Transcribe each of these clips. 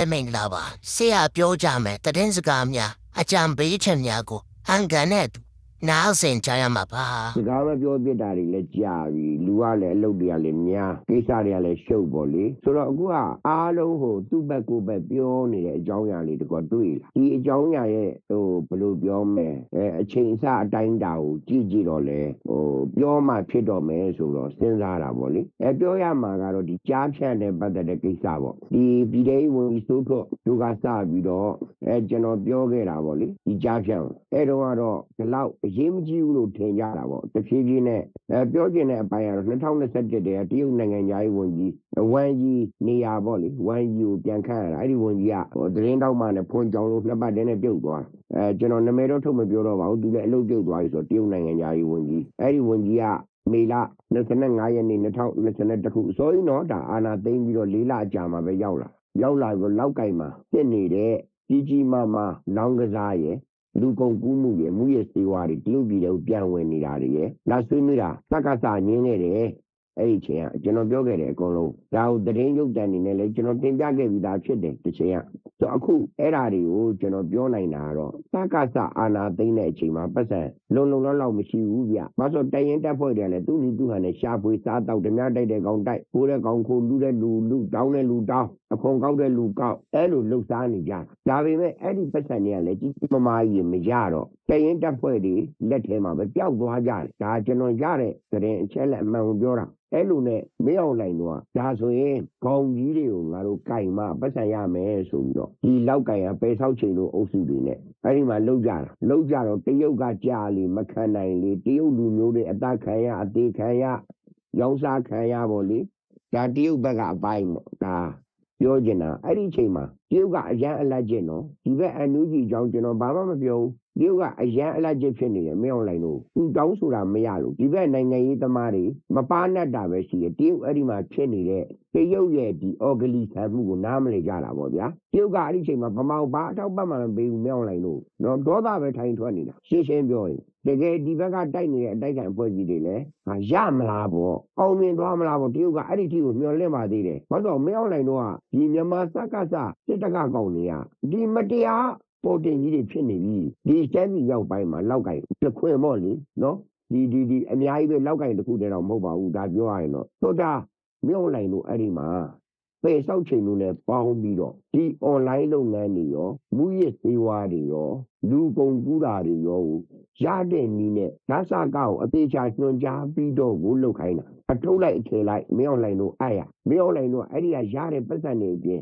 အမင်္ဂလာပါဆရာပြောကြမယ်တည်င်းစကားများအကြံပေးချက်များကိုဟန်ကန်နဲ့ နားဆင်ကြရမှာပါစကားမပြောပြစ်တာတွေလည်းကြာပြီလူကလည်းအလုပ်တွေကလည်းများကိစ္စတွေကလည်းရှုပ်ပေါ့လေဆိုတော့အခုကအားလုံးဟိုသူ့ဘက်ကိုယ်ဘက်ပြောနေတဲ့အကြောင်းအရာလေးတကွာတွေ့လာဒီအကြောင်းအရာရဲ့ဟိုဘယ်လိုပြောမလဲအဲအချိန်အစအတိုင်းတာကိုကြည့်ကြည့်တော့လေဟိုပြောမှဖြစ်တော့မယ်ဆိုတော့စဉ်းစားတာပေါ့လေအဲပြောရမှာကတော့ဒီကြားဖြတ်တဲ့ပတ်သက်တဲ့ကိစ္စပေါ့ဒီပြည်ထောင်ဝင်ပြီးသို့တော့သူကစပြီးတော့အဲကျွန်တော်ပြောခဲ့တာပေါ့လေဒီကြားဖြတ်အဲတော့ကတော့ဒီလောက်အရေးမကြီးဘူးလို့ထင်ကြတာပေါ့တဖြည်းဖြည်းနဲ့အဲပြောကျင်တဲ့အပိုင်းကတော့2021တည်းကတရုတ်နိုင်ငံသားရေးဝန်ကြီးဝမ်ကြီးနေရာပေါ့လေဝမ်ကြီးကိုပြန်ခန့်ရတာအဲ့ဒီဝန်ကြီးကဟိုသတင်းတောက်မှနဲ့ဖွင့်ကြောင်လို့နှစ်ပတ်တည်းနဲ့ပြုတ်သွားအဲကျွန်တော်နာမည်တော့ထုတ်မပြောတော့ပါဘူးသူလည်းအလုပ်ပြုတ်သွားပြီဆိုတော့တရုတ်နိုင်ငံသားရေးဝန်ကြီးအဲ့ဒီဝန်ကြီးကမေလ25ရက်နေ့2021ခုဆိုရင်တော့ဒါအာနာသိမ့်ပြီးတော့၄လအကြာမှာပဲရောက်လာရောက်လာပြီးလောက်ကင်မှာဖြစ်နေတဲ့ကြီးကြီးမားမားလောင်းကစားရဲ့ လူကုန်ကူးမှုရဲ့မူရဲ့စေဝါတွေတရုတ်ပြည်တွေကိုပြန်ဝင်နေတာတွေရဲ့လာဆွေးနွေးတာစက္ကစငင်းနေတယ် အဲ့ဒီအချိန်ကကျွန်တော်ပြောခဲ့တယ်အကုန်လုံးဒါကိုသတင်းရုပ်တံနေနဲ့လည်းကျွန်တော်တင်ပြခဲ့ပြီးသားဖြစ်တယ်တစ်ချိန်ကဆိုအခုအဲ့ဓာတွေကိုကျွန်တော်ပြောနိုင်တာကတော့စက္ကစအာနာသိမ့်တဲ့အချိန်မှာပတ်စံလုံလုံလောက်လောက်မရှိဘူးဗျ။ဘာလို့တိုင်ရင်တက်ဖွဲ့တယ်လဲသူ့လူသူဟန်နဲ့ရှာဖွေစားတော့ဓမြတိုက်တဲ့ကောင်တိုက်ကိုတဲ့ကောင်ခိုလူတဲ့လူလူတောင်းတဲ့လူတောင်းအခွန်ကောက်တဲ့လူကောက်အဲ့လိုလှုပ်ရှားနေကြတာဒါပေမဲ့အဲ့ဒီပတ်စံတွေကလည်းကြီးကြီးမားမားကြီးမရတော့တိုင်ရင်တက်ဖွဲ့တွေလက်ထဲမှာပဲပျောက်သွားကြတယ်ဒါကျွန်တော်ရတဲ့သတင်းအချက်လက်အမှန်ကိုပြောတာအဲ့လိုနဲ့မင်းအောင်နိုင်တော့ဒါဆိုရင်ခေါင်းကြီးတွေကိုငါတို့ကင်မပတ်စံရမယ်ဆိုပြီးတော့ဒီလောက်ကင်ကပယ်ဆောက်ချိန်လို့အုပ်စုတွေနဲ့အဲ့ဒီမှာလှုပ်ကြတာလှုပ်ကြတော့တရုတ်ကကြာလေမခံနိုင်လေတရုတ်လူမျိုးတွေအသက်ခံရအသေးခံရရောင်းစားခံရပေါ့လေဒါတရုတ်ဘက်ကအပိုင်းပေါ့ဒါပြောချင်တာအဲ့ဒီချိန်မှာ တရုတ်ကအရန်အလက်ကျင့်တော့ဒီဘက်အန်နူဂျီအကြောင်းကျွန်တော်ဘာမှမပြောဘူးတရုတ်ကအရန်အလက်ကျင့်ဖြစ်နေတယ်မင်းအောင်လိုင်းတို့သူတောင်းဆိုတာမရလို့ဒီဘက်နိုင်ငံရေးသမားတွေမပါနဲ့တာပဲရှိတယ်တရုတ်အဲ့ဒီမှာဖြစ်နေတဲ့တရုတ်ရဲ့ဒီအော်ဂလီဆန်မှုကိုနားမလည်ကြတာပေါ့ဗျာတရုတ်ကအဲ့ဒီချိန်မှာဗမာဘာအထောက်ပံ့မှမပေးဘူးမင်းအောင်လိုင်းတို့တော့ဒေါသပဲထိုင်ထွက်နေတာရှင်းရှင်းပြောရင်တကယ်ဒီဘက်ကတိုက်နေတဲ့အတိုက်ခံအဖွဲ့ကြီးတွေလည်းဟာရမလားပေါ့အောင်မြင်သွားမလားပေါ့တရုတ်ကအဲ့ဒီထိကိုမျောလင့်ပါသေးတယ်ဘာလို့မင်းအောင်လိုင်းတို့ကဒီမြန်မာစက္ကစစစ်တကကောင်းတွေကဒီမတရားပေါ်တင်ကြီးတွေဖြစ်နေပြီဒီစမ်းပြည်ရောက်ပိုင်းမှာလောက်ကင်ပြခွင်ပေါ့လေနော်ဒီဒီဒီအများကြီးပဲလောက်ကင်တစ်ခုတည်းတော့မဟုတ်ပါဘူးဒါပြောရရင်တော့သောတာမြို့လိုက်လို့အဲ့ဒီမှာပေဆောက်ချိန်လို့လည်းပေါင်းပြီးတော့ဒီ online လုပ်ငန်းတွေရောမူရစ်စေဝါတွေရောလူကုန်ကူးတာတွေရောရတဲ့နည်းနဲ့ဓာတ်စကောက်အသေးချာညွှန်ကြားပြီးတော့ကိုလုတ်ခိုင်းတာအထုတ်လိုက်အထည်လိုက်မင်း online လို့အဲ့ရမင်း online လို့အဲ့ဒီကရတဲ့ပတ်စံတွေအပြင်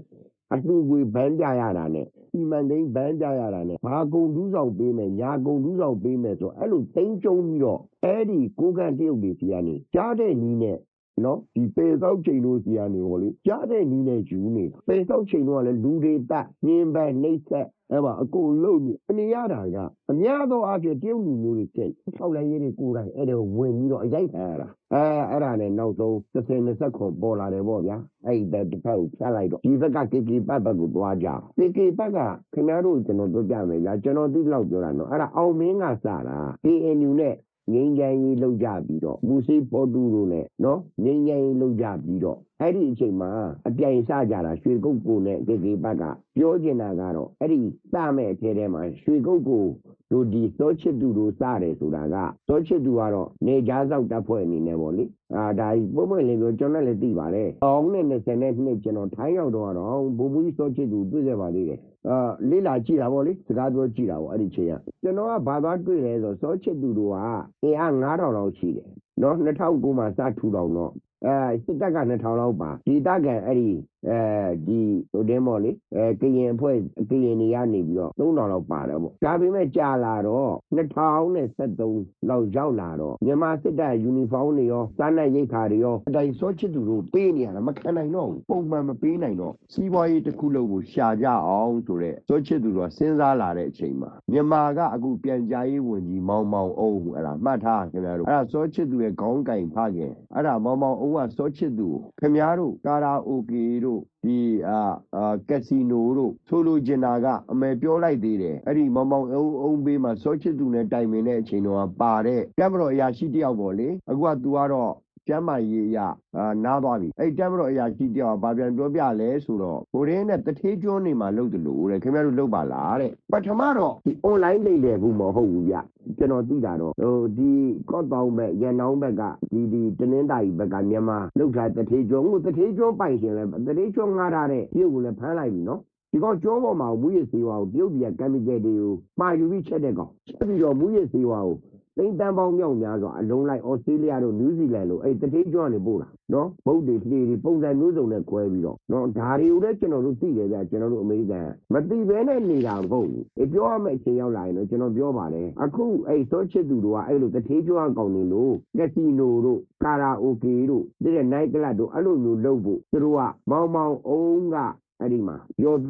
အတူဝေဘန်းကြရတာနဲ့ဒီမန်သိန်းဘန်းကြရတာနဲ့ဘာကုံဒူးဆောင်ပေးမယ်ညာကုံဒူးဆောင်ပေးမယ်ဆိုအဲ့လိုတိမ့်ကျုံပြီးတော့အဲ့ဒီကိုကန်တရုတ်တွေစီကနေကြားတဲ့နီးနဲ့ နော်ဒီပေသောက်ချိန်လို့စီကနေဟောလေကြားတဲ့နီးနဲ့ယူနေတာပေသောက်ချိန်တော့လည်းလူတွေတတ်ညင်ပန်းနှိမ့်ဆက်အဲ့ပါအကုန်လုံးနေအနေရတာကအများသောအားဖြင့်တရုတ်လူမျိုးတွေစိတ်ထောက်လိုက်ရေးတွေကိုယ်တိုင်အဲ့ဒါဝင်ပြီးတော့အရိုက်ခံရတာအဲအဲ့ဒါနဲ့နောက်ဆုံး30 20ခွန်ပေါ်လာတယ်ပေါ့ဗျာအဲ့ဒီတစ်ဖက်ကိုဖြတ်လိုက်တော့ဒီဘက်က KK ပတ်ဘက်ကိုသွားကြ KK ဘက်ကခင်ဗျားတို့ကျွန်တော်ပြောပြမယ်လားကျွန်တော်သိလောက်ပြောတာနော်အဲ့ဒါအောင်မင်းကစတာ ANU နဲ့ ငိမ့်ချမ်းရေးလောက်ကြပြီးတော့မူစီပေါ်တူတို့နဲ့နော်ငိမ့်ချမ်းရေးလောက်ကြပြီးတော့ အဲ့ဒီအချိန်မှာအပြိုင်စကြတာရွှေကုတ်ကိုနဲ့ KK ဘက်ကပြောချင်တာကတော့အဲ့ဒီစမဲ့အထဲထဲမှာရွှေကုတ်ကိုတို့ဒီသောချစ်သူတို့စတယ်ဆိုတာကသောချစ်သူကတော့နေကြားဆောက်တပ်ဖွဲ့အနေနဲ့ပေါ့လေအာဒါပုံမှန်လေးပြောကျွန်တော်လည်းသိပါတယ်။အောင်နဲ့20နဲ့နှစ်ကျွန်တော်ထိုင်းရောက်တော့တော့ဘူဘူကြီးသောချစ်သူတွေ့ခဲ့ပါသေးတယ်။အာလေးလာကြည့်တာပေါ့လေစကားပြောကြည့်တာပေါ့အဲ့ဒီချိန်ကကျွန်တော်ကဘာသွားတွေ့လဲဆိုသောချစ်သူတို့ကအင်အား9000လောက်ရှိတယ်။နော်2009မှာစထူထောင်တော့ အဲစစ်တပ်က2000လောက်ပါဒီတပ်ကအဲ့ဒီအဲဒီဟိုတင်းပေါ့လေအဲကရင်အဖွဲ့ကရင်တွေကနေပြီးတော့3000လောက်ပါတယ်ပေါ့ဒါပေမဲ့ကြာလာတော့2023လောက်ရောက်လာတော့မြန်မာစစ်တပ်ယူနီဖောင်းတွေရောစားနပ်ရိက္ခာတွေရောအတိုင်းစောချစ်သူတို့ပေးနေရတာမခံနိုင်တော့ဘူးပုံမှန်မပေးနိုင်တော့စီးပွားရေးတစ်ခုလုံးကိုရှာကြအောင်ဆိုတဲ့စောချစ်သူတို့စဉ်းစားလာတဲ့အချိန်မှာမြန်မာကအခုပြန်ကြားရေးဝန်ကြီးမောင်မောင်အုံးအဲ့ဒါမှတ်ထားခင်ဗျားတို့အဲ့ဒါစောချစ်သူရဲ့ခေါင်းကင်ဖခင်အဲ့ဒါမောင်မောင်အုံးကစောချစ်သူခင်ဗျားတို့ကာရာအိုကေတို့ဒီအာအာကက်စီနိုတို့ဆိုလိုချင်တာကအမေပြောလိုက်သေးတယ်အဲ့ဒီမောင်မောင်အုံးအုံးဘေးမှာစောချစ်သူနဲ့တိုင်ပင်တဲ့အချိန်တော့ပါတဲ့ကမ္ဘာတော်အရာရှိတယောက်ပေါ့လေအခုက तू ကတော့ ကျမ်းမာရေးအရအာနားသွားပြီအဲ့တက်မတော်အရာကြီးတယောက်ဘာပြန်ပြောပြလဲဆိုတော့ဟိုရင်းနဲ့တထေးကျွန်းနေမှာလုပ်တယ်လို့တဲ့ခင်ဗျားတို့လုပ်ပါလားတဲ့ပထမတော့ဒီ online လိမ့်တယ်ဘူးမဟုတ်ဘူးဗျကျွန်တော်သိတာတော့ဟိုဒီကော့တောင်ဘက်ရန်နောင်းဘက်ကဒီဒီတနင်္သာရီဘက်ကမြန်မာလောက်ထားတထေးကျွန်းဟိုတထေးကျွန်းပိုင်ရှင်လဲတထေးကျွန်းငားထားတဲ့ပြုတ်ကိုလည်းဖမ်းလိုက်ပြီနော်ဒီကောင်ကျောပေါ်မှာမူရစေဝါကိုပြုတ်ပြီးကမ်မီကယ်တွေကိုမှာယူပြီးချက်တဲ့ကောင်ချက်ပြီးတော့မူရစေဝါကို သိန်းတန်းပေါင်းမြောက်များစွာအလုံးလိုက်ဩစတြေးလျတို့နယူးဇီလန်တို့အဲ့တထေးကျွန်းကနေပို့တာနော်ဗုဒ္ဓတွေဖလေတွေပုံစံမျိုးစုံနဲ့꿰ပြီးတော့နော်ဒါတွေကိုလည်းကျွန်တော်တို့သိတယ်ဗျကျွန်တော်တို့အမေရိကန်မသိဘဲနဲ့နေတာမဟုတ်ဘူးအပြောရမယ့်အချိန်ရောက်လာရင်တော့ကျွန်တော်ပြောပါတယ်အခုအဲ့စောချစ်သူတို့ကအဲ့လိုတထေးကျွန်းကောင်နေလို့ကက်စီနိုတို့ကာရာအိုကေတို့ဒီတဲ့နိုင်ကလပ်တို့အဲ့လိုမျိုးလုပ်ဖို့သူတို့ကမောင်မောင်အုံးကအဲ့ဒီမှာပြောပြ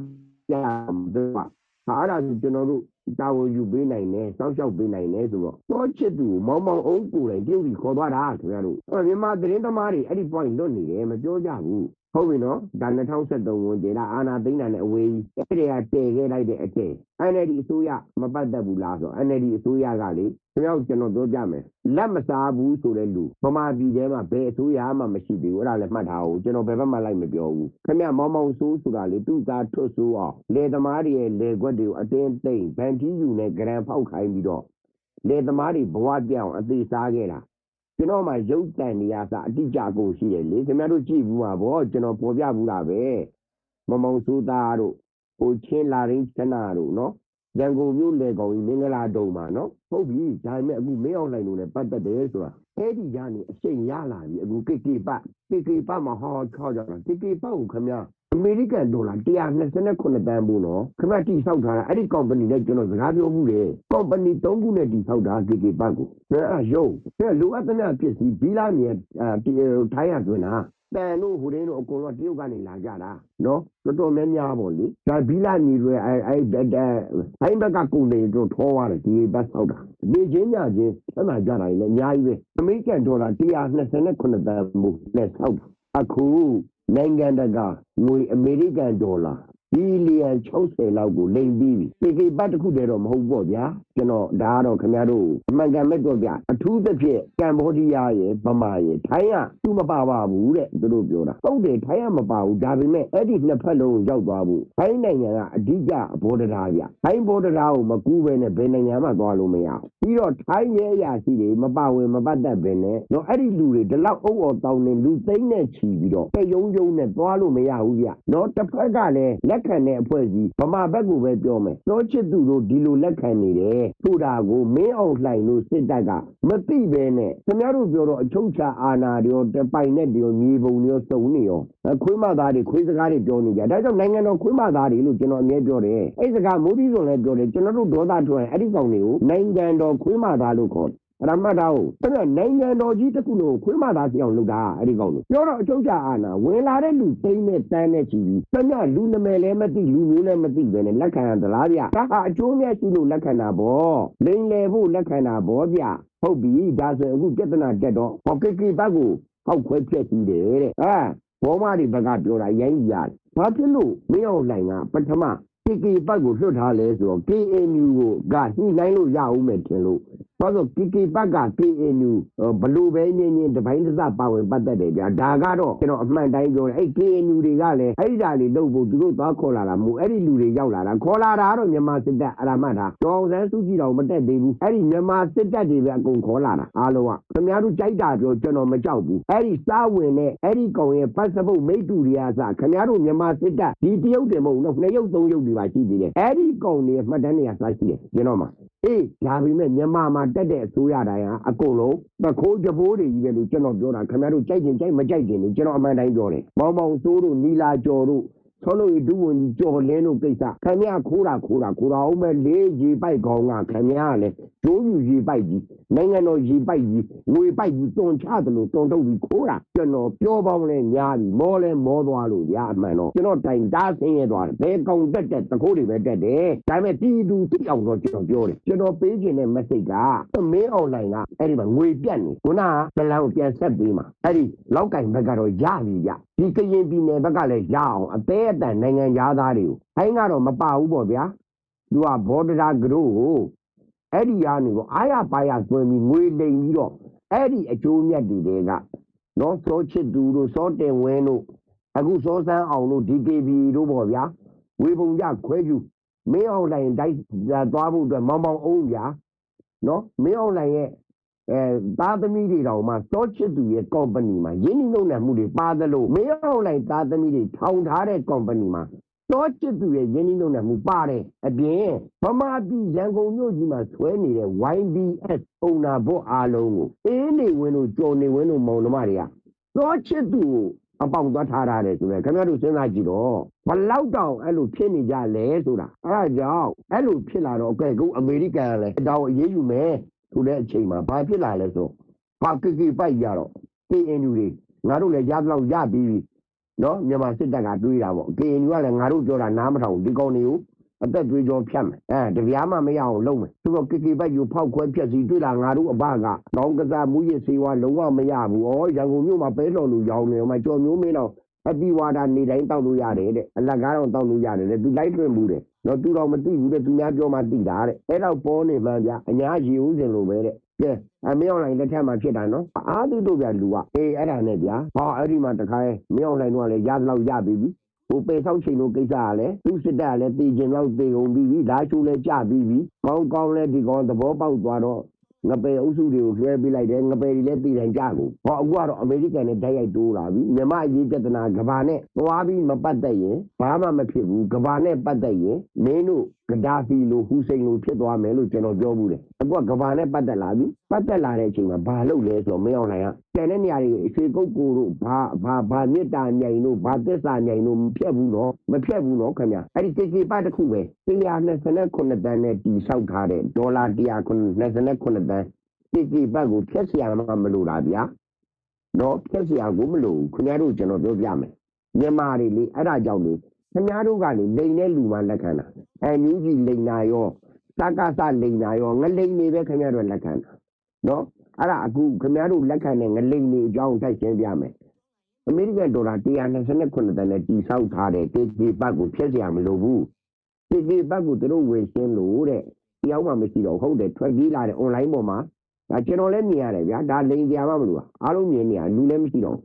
တယ်ပါဟာအဲ့ဒါဆိုကျွန်တော်တို့ တာဝန်ယူပေးနိုင်တယ်စောင့်ရှောက်ပေးနိုင်တယ်ဆိုတော့သောချစ်သူကိုမောင်မောင်အုံးကိုယ်တိုင်တရုတ်ကြီးခေါ်သွားတာခင်ဗျားတို့အဲ့တော့မြန်မာသတင်းသမားတွေအဲ့ဒီ point လွတ်နေတယ်မပြောကြဘူးဟုတ်ပြီနော်ဒါ2023ဝန်ကျင်ဒါအာနာသိန်းတာနဲ့အဝေးကြီးအဲ့ဒီကတည်ခဲ့လိုက်တဲ့အကျင့် NLD အစိုးရမပတ်သက်ဘူးလားဆိုတော့ NLD အစိုးရကလေခင်ဗျားတို့ကျွန်တော်ပြောပြမယ်လက်မစားဘူးဆိုတဲ့လူဗမာပြည်ထဲမှာဘယ်အစိုးရမှမရှိသေးဘူးအဲ့ဒါလည်းမှတ်ထားအောင်ကျွန်တော်ဘယ်ဘက်မှလိုက်မပြောဘူးခင်ဗျားမောင်မောင်ဆိုးဆိုတာလေသူ့သားထွတ်ဆိုးအောင်လေသမားတွေရဲ့လေခွက်တွေကိုအတင်းသိမ့်ဗန်တီးယူနဲ့ဂရန်ဖောက်ခိုင်းပြီးတော့လေသမားတွေဘဝပြောင်းအသေးစားခဲ့တာ ကျွန်တော်မှရုပ်တန်နေရစာအတိအကျကိုရှိတယ်လေခင်ဗျားတို့ကြည့်ဘူးပါဗောကျွန်တော်ပေါ်ပြဘူးလားပဲမမောင်ဆိုးသားတို့ဟိုချင်းလာရင်းချနာတို့နော်ရန်ကုန်မြို့လေကောင်ကြီးမင်္ဂလာတုံမှာနော်ဟုတ်ပြီဒါပေမဲ့အခုမင်းအောင်လှိုင်တို့လည်းပတ်သက်တယ်ဆိုတာအဲ့ဒီကနေအချိန်ရလာပြီအခုကေကေပတ်ကေကေပတ်မှာဟောချောကြတာကေကေပတ်ကိုခင်ဗျာ အမေရိကန်ဒေါ်လာ129တန်းဘူးနော်ခင်ဗျာတိဆောက်ထားတာအဲ့ဒီ company နဲ့ကျွန်တော်စကားပြောမှုတယ် company 3ခုနဲ့တိဆောက်တာကေကေပတ်ကိုအဲ့အယုံအဲ့လိုအပ်တဲ့ပစ္စည်းဘီလာမြေအဲထိုင်းရတွင်တာတန်တို့ဟိုတင်းတို့အကုန်လုံးတရုတ်ကနေလာကြတာနော်တော်တော်များများပေါ့လေဒါဘီလာညီတွေအဲအဲအဲဘက်ကကုန်တွေတို့ထောသွားတယ်ဒီဘတ်ဆောက်တာဒီချင်းညချင်းဆက်လာကြတာလည်းအများကြီးပဲအမေရိကန်ဒေါ်လာ129တန်မှုနဲ့ဆောက်တာအခု နိုင်ငံတကာငွေအမေရိကန်ဒေါ်လာ ဘီလီယံ60လောက်ကိုလိမ်ပြီးပြီပေကေပတ်တစ်ခုတည်းတော့မဟုတ်ပေါ့ဗျာကျွန်တော်ဒါကတော့ခင်ဗျားတို့အမှန်ကန်မဲ့တော့ဗျအထူးသဖြင့်ကမ္ဘောဒီးယားရဲ့ဗမာရဲ့ထိုင်းကသူမပါပါဘူးတဲ့သူတို့ပြောတာဟုတ်တယ်ထိုင်းကမပါဘူးဒါပေမဲ့အဲ့ဒီနှစ်ဖက်လုံးရောက်သွားဘူးထိုင်းနိုင်ငံကအဓိကဘောဒရာဗျထိုင်းဘောဒရာကိုမကူးဘဲနဲ့ဘယ်နိုင်ငံမှသွားလို့မရဘူးပြီးတော့ထိုင်းရဲ့အရာရှိတွေမပါဝင်မပတ်သက်ဘဲနဲ့တော့အဲ့ဒီလူတွေဒီလောက်အုပ်အော်တောင်းနေလူသိမ့်နဲ့ချီပြီးတော့တဲ့ယုံယုံနဲ့သွားလို့မရဘူးဗျတော့တစ်ဖက်ကလည်းလက်ခံတဲ့အဖွဲ့အစည်းဗမာဘက်ကိုပဲပြောမယ်တော့ချစ်သူတို့ဒီလိုလက်ခံနေတယ်ဆိုတာကိုမင်းအောင်လှိုင်လို့စစ်တပ်ကမသိဘဲနဲ့ခင်ဗျားတို့ပြောတော့အချုပ်ချာအာဏာတွေရောတပိုင်နဲ့တွေရောမြေပုံတွေရောစုံနေရောခွေးမသားတွေခွေးစကားတွေပြောနေကြဒါကြောင့်နိုင်ငံတော်ခွေးမသားတွေလို့ကျွန်တော်အမြဲပြောတယ်အဲ့စကားမိုးပြီးဆိုလည်းပြောတယ်ကျွန်တော်တို့ဒေါသထွက်ရင်အဲ့ဒီကောင်တွေကိုနိုင်ငံတော်ခွေးမသားလို့ခေါ်အ ရမတ်တော်အဲ့ဒါနိုင်ငံတော်ကြီးတစ်ခုလုံးခွေးမသားစီအောင်လုပ်တာအဲ့ဒီကောင်လို့ပြောတော့အချုပ်ချာအာဏာဝင်လာတဲ့လူသိမ်းနဲ့တန်းနဲ့ချီပြီးတညလူနမယ်လည်းမသိလူမျိုးလည်းမသိပဲနဲ့လက်ခံရသလားဗျဒါဟာအကျိုးမြတ်ရှိလို့လက်ခံတာဗောလိန်လေဖို့လက်ခံတာဗောဗျဟုတ်ပြီဒါဆိုအခုပြဿနာတက်တော့ဟောကေကေဘတ်ကိုဟောက်ခွဲပြက်ပြီးတယ်တဲ့အာဘောမတွေဘက်ကပြောတာရိုင်းရတယ်ဘာဖြစ်လို့မင်းအောင်လှိုင်ကပထမ KK ဘတ်ကိုလွှတ်ထားလဲဆိုတော့ KNU ကိုကညှိနှိုင်းလို့ရအောင်မယ်ထင်လို့ ဘာလို့ KK ဘတ်က KNU ဘလို့ပဲညင်းညင်းတပိုင်းတစ်စပါဝင်ပတ်သက်တယ်ဗျာဒါကတော့ကျွန်တော်အမှန်တိုင်းပြောတယ်အဲ့ KNU တွေကလည်းအဲ့ဒီဓာလေးလုပ်ဖို့သူတို့သွားခေါ်လာတာမဟုတ်အဲ့ဒီလူတွေရောက်လာတာခေါ်လာတာတော့မြန်မာစစ်တပ်အရာမှတ်တာဒေါအောင်ဆန်းစုကြည်တော်မတက်သေးဘူးအဲ့ဒီမြန်မာစစ်တပ်တွေပဲအကုန်ခေါ်လာတာအားလုံးကခင်ဗျားတို့ကြိုက်တာပြောကျွန်တော်မကြောက်ဘူးအဲ့ဒီစားဝင်တဲ့အဲ့ဒီကောင်ရဲ့ပတ်စပုတ်မိတူတွေကစခင်ဗျားတို့မြန်မာစစ်တပ်ဒီတရုတ်တွေမဟုတ်ဘူးနော်နှစ်ရုပ်သုံးရုပ်တွေပါရှိသေးတယ်အဲ့ဒီကောင်တွေမှတ်တမ်းတွေကစရှိတယ်ကျွန်တော်မှာအေးဒါပေမဲ့မြန်မာမှာတက်တဲ့အစိုးရတိုင်းဟာအကုန်လုံးသခိုးကြပိုးတွေကြီးပဲလို့ကျွန်တော်ပြောတာခင်ဗျားတို့ကြိုက်ကျင်ကြိုက်မကြိုက်ကျင်လို့ကျွန်တော်အမှန်တိုင်းပြောတယ်မောင်မောင်စိုးတို့နီလာကျော်တို့ ဆောလို့ဒုဝန်ကြီးကျော်လင်းတို့ကိစ္စခင်ဗျားခိုးတာခိုးတာခိုးတာအောင်မဲ့လေးရေပိုက်ကောင်ကခင်ဗျားလည်းကျိုးယူရေပိုက်ကြီးနိုင်ငံတော်ရေပိုက်ကြီးငွေပိုက်ကြီးတွန်ချတယ်လို့တွန်ထုတ်ပြီးခိုးတာကျွန်တော်ပြောပေါင်းလဲညားပြီမောလဲမောသွားလို့ရအမှန်တော့ကျွန်တော်တိုင်တားဆင်းရဲသွားတယ်ဘယ်ကောင်တက်တက်သခိုးတွေပဲတက်တယ်ဒါပေမဲ့တီတူတိအောင်တော့ကျွန်တော်ပြောတယ်ကျွန်တော်ပေးခြင်းတဲ့ message ကမင်း online ကအဲ့ဒီမှာငွေပြတ်နေခုနကဗလန်ကိုပြန်ဆက်ပေးမှာအဲ့ဒီလောက်ကင်ဘက်ကတော့ရပြီရ ဒီကရင်ပြည်နယ်ဘက်ကလည်းရအောင်အသေးအတန်နိုင်ငံသားတွေကိုအဲကတော့မပါဘူးပေါ့ဗျာသူကဘောဒရာဂရုကိုအဲ့ဒီကနေကိုအားရပါရသွင်းပြီးငွေလိမ်ပြီးတော့အဲ့ဒီအကျိုးမြတ်တွေတွေကနော်စောချစ်သူတို့စောတင်ဝင်းတို့အခုစောစမ်းအောင်တို့ DKB တို့ပေါ့ဗျာဝေပုံကြခွဲယူမင်းအောင်လိုင်တိုက်သွားဖို့အတွက်မောင်မောင်အောင်ဗျာနော်မင်းအောင်လိုင်ရဲ့ အဲသားသမီးတွေတောင်မှစောချစ်သူရဲ့ company မှာရင်းနှီးမြှုပ်နှံမှုတွေပါသလိုမင်းအောင်လိုင်သားသမီးတွေထောင်ထားတဲ့ company မှာစောချစ်သူရဲ့ရင်းနှီးမြှုပ်နှံမှုပါတယ်အပြင်ဗမာပြည်ရန်ကုန်မြို့ကြီးမှာဆွဲနေတဲ့ YBS ပုံနာဘတ်အားလုံးကိုအေးနေဝင်းတို့ကြော်နေဝင်းတို့မောင်နှမတွေကသောချစ်သူကိုအပေါင်သွားထားရတယ်ဆိုရင်ခင်ဗျားတို့စဉ်းစားကြည့်တော့ဘလောက်တောင်အဲ့လိုဖြစ်နေကြလဲဆိုတာအဲ့ဒါကြောင့်အဲ့လိုဖြစ်လာတော့အကဲကုအမေရိကန်ကလည်းတောင်အေးအေးယူမယ် ဆိုတဲ့အချိန်မှာဘာဖြစ်လာလဲဆိုဘာကိကိပိုက်ရတော့ KNU တွေငါတို့လည်းရတော့ရပြီးပြီနော်မြန်မာစစ်တပ်ကတွေးတာပေါ့ KNU ကလည်းငါတို့ပြောတာနားမထောင်ဘူးဒီကောင်တွေကိုအသက်သွေးကြောဖြတ်မယ်အဲတပြားမှမရအောင်လုပ်မယ်သူတို့ကိကိပိုက်ယူဖောက်ခွဲဖြက်စီတွေ့လာငါတို့အဘကတောင်းကစားမှုရစေဝါလုံးဝမရဘူးဩရန်ကုန်မြို့မှာပဲတော်လူရောင်းနေမှာကြော်မျိုးမင်းတော့အပီဝါဒနေတိုင်းတောက်လို့ရတယ်တဲ့အလကားတော့တောက်လို့ရတယ်တဲ့သူလိုက်တွင်ဘူးတဲ့ တော့သူတော့မသိဘူးတဲ့သူများပြောမှသိတာတဲ့အဲ့တော့ပေါ်နေမှဗျအညာရီဦးစင်လိုပဲတဲ့ကဲအမင်းအောင်လိုင်းလက်ထက်မှာဖြစ်တာနော်အားသိတို့ဗျလူကအေးအဲ့ဒါနဲ့ဗျာဟောအဲ့ဒီမှာတခါမင်းအောင်လိုင်းတို့ကလည်းရသလောက်ရပြီပြီဟိုပေဆောက်ချိန်လို့ကိစ္စကလည်းသူစစ်တပ်ကလည်းတည်ကျင်တော့တည်ကုန်ပြီးပြီဓာချိုးလည်းကြပြီးပြီကောင်းကောင်းလည်းဒီကောင်သဘောပေါက်သွားတော့ ငပေအုပ်စုတွေကိုလွှဲပေးလိုက်တယ်ငပေတွေလည်းတည်တိုင်းကြကုန်ဟောအခုကတော့အမေရိကန်နဲ့တိုက်ရိုက်တိုးလာပြီမြန်မာအရေးပြဿနာကဘာနဲ့သွားပြီးမပတ်သက်ရင်ဘာမှမဖြစ်ဘူးကဘာနဲ့ပတ်သက်ရင်မင်းတို့ ဂဒါဖီလိုဟူစိန်လိုဖြစ်သွားမယ်လို့ကျွန်တော်ပြောဘူးတယ်အခုကကဘာနဲ့ပတ်သက်လာပြီပတ်သက်လာတဲ့အချိန်မှာဘာလုပ်လဲဆိုတော့မင်းအောင်လှိုင်ကကျန်တဲ့နေရာတွေအရွှေကုတ်ကိုတို့ဘာဘာဘာမြစ်တာမြိုင်တို့ဘာသစ္စာမြိုင်တို့မဖြတ်ဘူးနော်မဖြတ်ဘူးနော်ခင်ဗျအဲ့ဒီကေကေပတ်တစ်ခုပဲ129တန်းနဲ့တီဆောက်ထားတဲ့ဒေါ်လာ129တန်းကေကေပတ်ကိုဖြတ်เสียမှမလို့လားဗျာနော်ဖြတ်เสียကိုမလို့ခင်ဗျားတို့ကျွန်တော်ပြောပြမယ်မြန်မာတွေလေအဲ့ဒါကြောင့်လေ ခင်ဗျားတို့ကလေလိန်တဲ့လူမှလက်ခံတာအဲညူးကြီးလိန်နာရောစကားစလိန်နာရောငလိန်နေပဲခင်ဗျားတို့လက်ခံတာနော်အဲ့ဒါအခုခင်ဗျားတို့လက်ခံတဲ့ငလိန်နေအကြောင်းတိုက်ရှင်းပြမယ်အမေရိကန်ဒေါ်လာ129တန်းနဲ့တီဆောက်ထားတဲ့ KK ဘတ်ကိုဖျက်เสียမလို့ဘူး KK ဘတ်ကိုသူတို့ဝင်ရှင်းလို့တဲ့တရားမှမရှိတော့ဟုတ်တယ်ထွက်ပြေးလာတဲ့ online ပေါ်မှာဒါကျွန်တော်လည်းမြင်ရတယ်ဗျာဒါလိန်ပြမှမလို့အားလုံးမြင်နေရလူလည်းမရှိတော့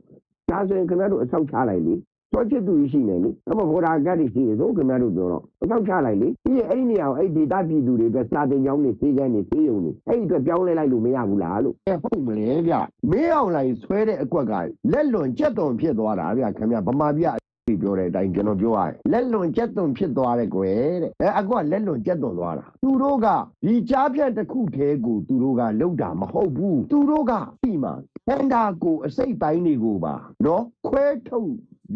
ဒါဆိုရင်ခင်ဗျားတို့အဆောက်ချလိုက်လေ တော့ချစ်သူရှိနေလေအမဘော်ဒါကတ်ရှိနေသို့ခင်ဗျားတို့ပြောတော့အဆောက်ချလိုက်လေပြီးရင်အဲ့ဒီနေရာကိုအဲ့ဒီဒေတာပြည်သူတွေအတွက်စာတင်ကြောင်းတွေစေကန်းတွေစေယုံတွေအဲ့ဒီအတွက်ပြောင်းလဲလိုက်လို့မရဘူးလားလို့အဲဟုတ်မလဲဗျမင်းအောင်လိုက်ဆွဲတဲ့အကွက်ကလက်လွန်ကြက်သွန်ဖြစ်သွားတာဗျခင်ဗျာဗမာပြည်ဒီပြောတဲ့အတိုင်းကျွန်တော်ပြောရတယ်လက်လွန်ကြက်သွန်ဖြစ်သွားတယ်ကွယ်တဲ့အဲအကွက်လက်လွန်ကြက်သွန်သွားတာသူတို့ကဒီကြားဖြတ်တစ်ခုတည်းကိုသူတို့ကလောက်တာမဟုတ်ဘူးသူတို့ကဒီမှာဟန်ဒါကိုအစိတ်ပိုင်းတွေကိုပါနော်ခွဲထုတ်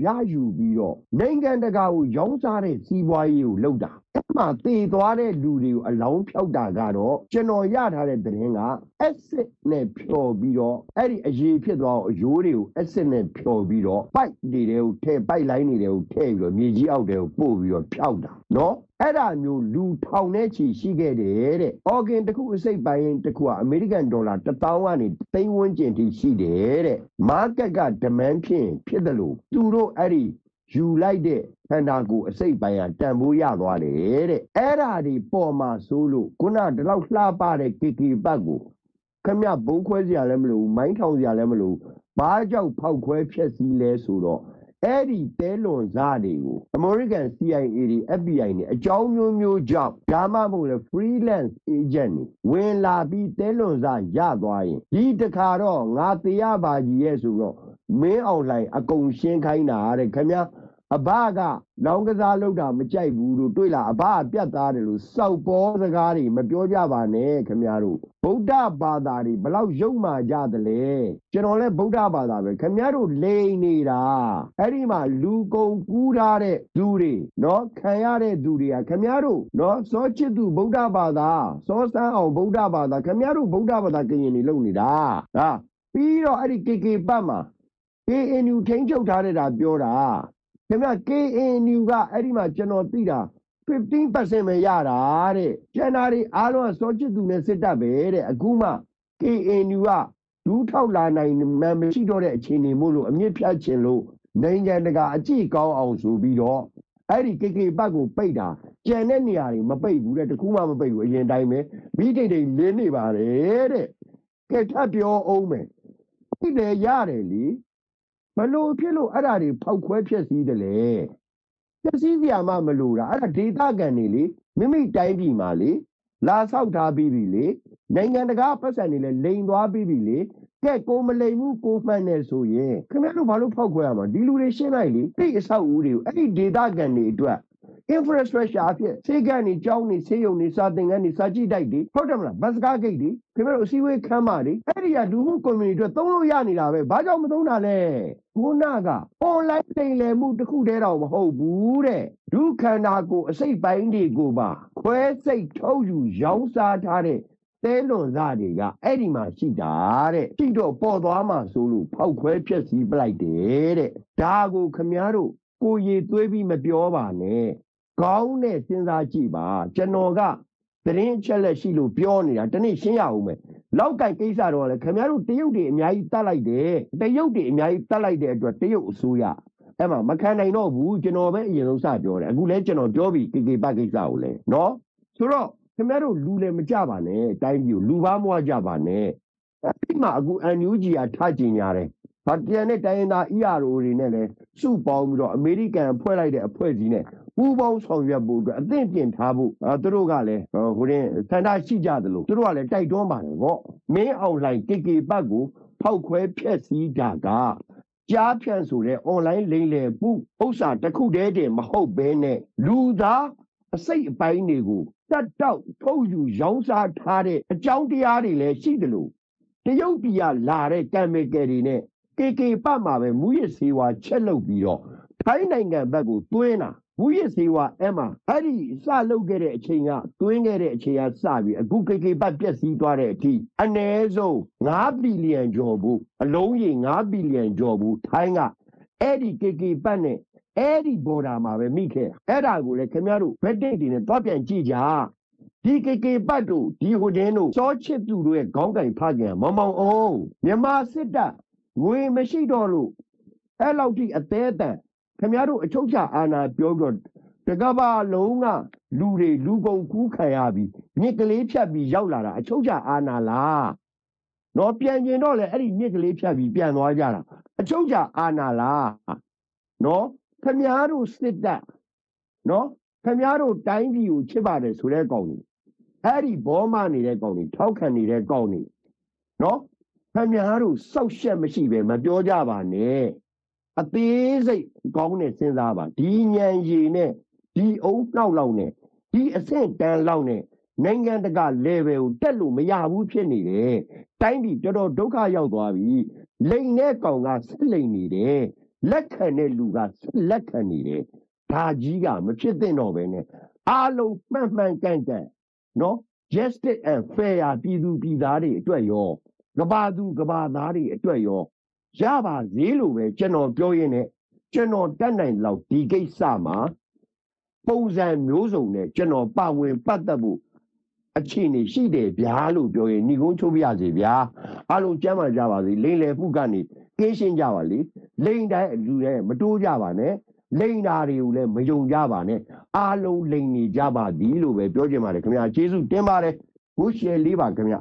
ရယူပြီးတော့နိုင်ငံတကာကိုရောင်းစားတဲ့စီးပွားရေးကိုလုပ်တာအဲ့မှာတည်သွားတဲ့လူတွေကိုအလောင်းဖြောက်တာကတော့ကျွန်တော်ရထားတဲ့သတင်းက acid နဲ့ဖြော်ပြီးတော့အဲ့ဒီအရေးဖြစ်သွားအောင်အယိုးတွေကို acid နဲ့ဖြော်ပြီးတော့ပိုက်တွေကိုထဲပိုက်လိုင်းတွေကိုထဲပြီးတော့မြေကြီးအောက်တွေကိုပို့ပြီးတော့ဖြောက်တာနော်အဲ့ဒါမျိုးလူထောင်နဲ့ချီရှိခဲ့တယ်တဲ့။ organ တစ်ခုအစိတ်ပိုင်းတစ်ခုကအမေရိကန်ဒေါ်လာ1000ကနေသိန်းဝန်းကျင်ထိရှိတယ်တဲ့။ market က demand ဖြစ်ရင်ဖြစ်တယ်လို့သူတို့အဲ့ဒီယူလိုက်တဲ့ခန္ဓာကိုယ်အစိတ်ပိုင်းကတန်ဖိုးရသွားတယ်တဲ့။အဲ့ဒါဒီပေါ်မှာဆိုလို့ခုနဒီလောက်လှပတဲ့ KK ပတ်ကိုခမဘုံခွဲစရာလည်းမလိုဘူးမိုင်းထောင်စရာလည်းမလိုဘူးဘာကြောင့်ဖောက်ခွဲဖြက်စီးလဲဆိုတော့အဲ့ဒီတဲလွန်စားတွေကို American CIA တွေ FBI တွေအကြောင်းမျိုးမျိုးကြောင့်ဒါမှမဟုတ်လေ freelance agent တွေဝင်လာပြီးတဲလွန်စားရသွားရင်ဒီတခါတော့ငါတရားပါကြီးရဲ့ဆိုတော့ မင်းအောင်လှိုင်အကုန်ရှင်းခိုင်းတာတဲ့ခင်ဗျာအဘကလောင်းကစားလုပ်တာမကြိုက်ဘူးလို့တွေ့လားအဘကပြတ်သားတယ်လို့စောက်ပေါ်စကားတွေမပြောကြပါနဲ့ခင်ဗျားတို့ဗုဒ္ဓဘာသာတွေဘလောက်ယုံမှကြသလဲကျွန်တော်လည်းဗုဒ္ဓဘာသာပဲခင်ဗျားတို့လိန်နေတာအဲ့ဒီမှာလူကုန်ကူးထားတဲ့သူတွေနော်ခံရတဲ့သူတွေကခင်ဗျားတို့နော်စောချစ်သူဗုဒ္ဓဘာသာစောစမ်းအောင်ဗုဒ္ဓဘာသာခင်ဗျားတို့ဗုဒ္ဓဘာသာကရင်တွေလုပ်နေတာဟာပြီးတော့အဲ့ဒီ KK ပတ်မှာ KNU ထိန်းချုပ်ထားတဲ့တာပြောတာခင်ဗျ KNU ကအဲ့ဒီမှာကျွန်တော်သိတာ15%ပဲရတာတဲ့ကျန်တာတွေအားလုံးကစောချစ်သူနဲ့စစ်တပ်ပဲတဲ့အခုမှ KNU ကဒူးထောက်လာနိုင်မှမရှိတော့တဲ့အခြေအနေမို့လို့အမြင့်ဖြတ်ခြင်းလို့နိုင်ငံတကာအကြည့်ကောင်းအောင်ဆိုပြီးတော့အဲ့ဒီ KK ဘတ်ကိုပိတ်တာကျန်တဲ့နေရာတွေမပိတ်ဘူးတဲ့တခုမှမပိတ်ဘူးအရင်တိုင်းပဲမိတိတ်တိတ်လင်းနေပါတယ်တဲ့ကဲထပ်ပြောအောင်မယ်ဒီလေရတယ်လी ဘလို့ဖြစ်လို့အဲ့ဒါတွေဖောက်ခွဲဖြစ်စည်းတယ်လေပျက်စီးစရာမှမလိုတာအဲ့ဒါဒေတာကန်နေလေမိမိတိုင်းပြည်မှာလေလာဆောက်ထားပြီးပြီလေနိုင်ငံတကာပတ်စံတွေလည်းလိန်သွားပြီးပြီလေကဲကိုမလိန်ဘူးကိုမှန်နေဆိုရင်ခင်ဗျားတို့ဘာလို့ဖောက်ခွဲရမှာဒီလူတွေရှင်းလိုက်လေတိတ်အဆောက်အဦတွေကိုအဲ့ဒီဒေတာကန်တွေအတွက် infrastructure အဖြစ်စေကန်နေကြောင်းနေဆေးရုံနေစာသင်ခန်းနေစာကြည့်တိုက်တွေဟုတ်တယ်မလားဘတ်စကားဂိတ်တွေခင်ဗျားတို့အစည်းအဝေးခန်းမတွေအဲ့ဒီကလူမှု community အတွက်သုံးလို့ရနေတာပဲဘာကြောင့်မသုံးတာလဲ ခုနက online လိမ်လည်မှုတစ်ခုတည်းတော့မဟုတ်ဘူးတဲ့ဒုခန္ဓာကိုယ်အစိတ်ပိုင်းတွေကိုပါခွဲစိတ်ထုတ်ယူရောင်းစားထားတဲ့သဲလွန်စားတွေကအဲ့ဒီမှာရှိတာတဲ့ရှိတော့ပေါ်သွားမှဆိုလို့ဖောက်ခွဲဖြက်စီးပလိုက်တယ်တဲ့ဒါကိုခမည်းတော်ကိုရည်သွေးပြီးမပြောပါနဲ့ကောင်းတဲ့စဉ်းစားကြည့်ပါကျွန်တော်ကသတင်းအချက်လက်ရှိလို့ပြောနေတာတနေ့ရှင်းရအောင်မယ် လောက်ကင်ကိစ္စတော့လည်းခမည်းတော်တရုတ်တွေအများကြီးတတ်လိုက်တယ်တရုတ်တွေအများကြီးတတ်လိုက်တဲ့အတွက်တရုတ်အစိုးရအဲ့မှာမခံနိုင်တော့ဘူးကျွန်တော်ပဲအရင်ဆုံးစပြောတယ်အခုလဲကျွန်တော်ပြောပြီကေကေပတ်ကိစ္စကိုလဲနော်ဆိုတော့ခင်ဗျားတို့လူလည်းမကြပါနဲ့တိုင်းပြည်ကိုလူဘာမွားကြပါနဲ့အဲ့ဒီမှာအခု NUG ကထားကျင်ရတယ်ဗတ်တန်နဲ့တိုင်းရင်းသား ERO တွေနဲ့လည်းစုပေါင်းပြီးတော့အမေရိကန်ဖွဲ့လိုက်တဲ့အဖွဲ့ကြီးနဲ့ပူးပေါင်းဆောင်ရွက်ဖို့အတွက်အသင့်ပြင်ထားဖို့အဲသူတို့ကလည်း ဟိုရင်ဆန္ဒရှိကြသလိုသူတို့ကလည်းတိုက်တွန်းပါတယ်ဗောမင်းအောင်လှိုင်ကေကေပတ်ကိုဖောက်ခွဲဖျက်ဆီးတာကကြားဖြန့်ဆိုတဲ့ online လိမ့်လေပုဥစ္စာတစ်ခုတည်းတည်းမဟုတ်ဘဲနဲ့လူသားအစိတ်အပိုင်းတွေကိုတတ်တောက်ထုတ်ယူရောင်းစားထားတဲ့အကြောင်းတရားတွေလည်းရှိတယ်လို့တရုတ်ပြည်ကလာတဲ့ကံမေကယ်တွေနဲ့ကေကေပတ်မှာပဲမူရစ်စေဝါချက်လုပ်ပြီးတော့ ထိုင်းနိုင်ငံဘက်ကိုတွင်းတာမူရစ်စေဝါအဲ့မှာအဲ့ဒီစလုပ်ခဲ့တဲ့အချိန်ကတွင်းခဲ့တဲ့အချိန်ကစပြီးအခုကေကေပတ်ပြက်စီးသွားတဲ့အထိအနည်းဆုံး9ဘီလီယံကျော်ဘူးအလုံးကြီး9ဘီလီယံကျော်ဘူးထိုင်းကအဲ့ဒီကေကေပတ်နဲ့အဲ့ဒီဘော်ဒါမှာပဲမိခဲ့အဲ့ဒါကိုလည်းခင်ဗျားတို့ဗက်တိတ်တွေနဲ့တွားပြန်ကြည့်ကြဒီကေကေပတ်တို့ဒီဟိုတင်းတို့စောချစ်သူတို့ရဲ့ခေါင်းကင်ဖခင်မမောင်အောင်မြန်မာစစ်တပ်ငွေမရှိတော့လို့အဲ့လောက်ထိအသေးအတန် ခင်ဗျားတို့အချုပ်ချအာဏာပြောပြီးတော့တကဘာလုံးကလူတွေလူကုန်ကူးခံရပြီးမြစ်ကလေးဖြတ်ပြီးရောက်လာတာအချုပ်ချအာဏာလားတော့ပြန်ကျင်တော့လေအဲ့ဒီမြစ်ကလေးဖြတ်ပြီးပြန်သွားကြတာအချုပ်ချအာဏာလားနော်ခမည်းတော်စစ်တပ်နော်ခမည်းတော်တိုင်းပြည်ကိုချစ်ပါတယ်ဆိုတဲ့ကောင်ကြီးအဲ့ဒီဘောမနေတဲ့ကောင်ကြီးထောက်ခံနေတဲ့ကောင်ကြီးနော်ခမည်းတော်စောက်ရှက်မရှိပဲမပြောကြပါနဲ့ အသေးစိတ်ကောင်းနဲ့စဉ်းစားပါဒီညံရည်နဲ့ဒီအုံနောက်လောက်နဲ့ဒီအဆင့်တန်းလောက်နဲ့နိုင်ငံတကာ level ကိုတက်လို့မရဘူးဖြစ်နေတယ်တိုင်းပြည်တော်တော်ဒုက္ခရောက်သွားပြီလိန်တဲ့ကောင်ကဆက်လိန်နေတယ်လက်ခံတဲ့လူကလက်ခံနေတယ်ဒါကြီးကမဖြစ်သင့်တော့ပဲနဲ့အားလုံးမှန်မှန်ကန်ကန်နော် justice and fair ပြည်သူပြည်သားတွေအတွက်ရောကဘာသူကဘာသားတွေအတွက်ရော ရပါသေးလို့ပဲကျွန်တော်ပြောရင်းနဲ့ကျွန်တော်တတ်နိုင်လောက်ဒီကိစ္စမှာပုံစံမျိုးစုံနဲ့ကျွန်တော်ပါဝင်ပတ်သက်ဖို့အခြေအနေရှိတယ်ဗျာလို့ပြောရင်ညီကုန်းချုပ်ပြရစီဗျာအားလုံးကျမ်းမာကြပါစေလိမ့်လေမှုကနေကင်းရှင်းကြပါလေလိမ့်တိုင်းလူတွေမတိုးကြပါနဲ့လိမ့်တာတွေကိုလည်းမယုံကြပါနဲ့အားလုံးလိမ့်နေကြပါသည်လို့ပဲပြောချင်ပါတယ်ခင်ဗျာကျေးဇူးတင်ပါတယ်ဘုရှယ်လေးပါခင်ဗျာ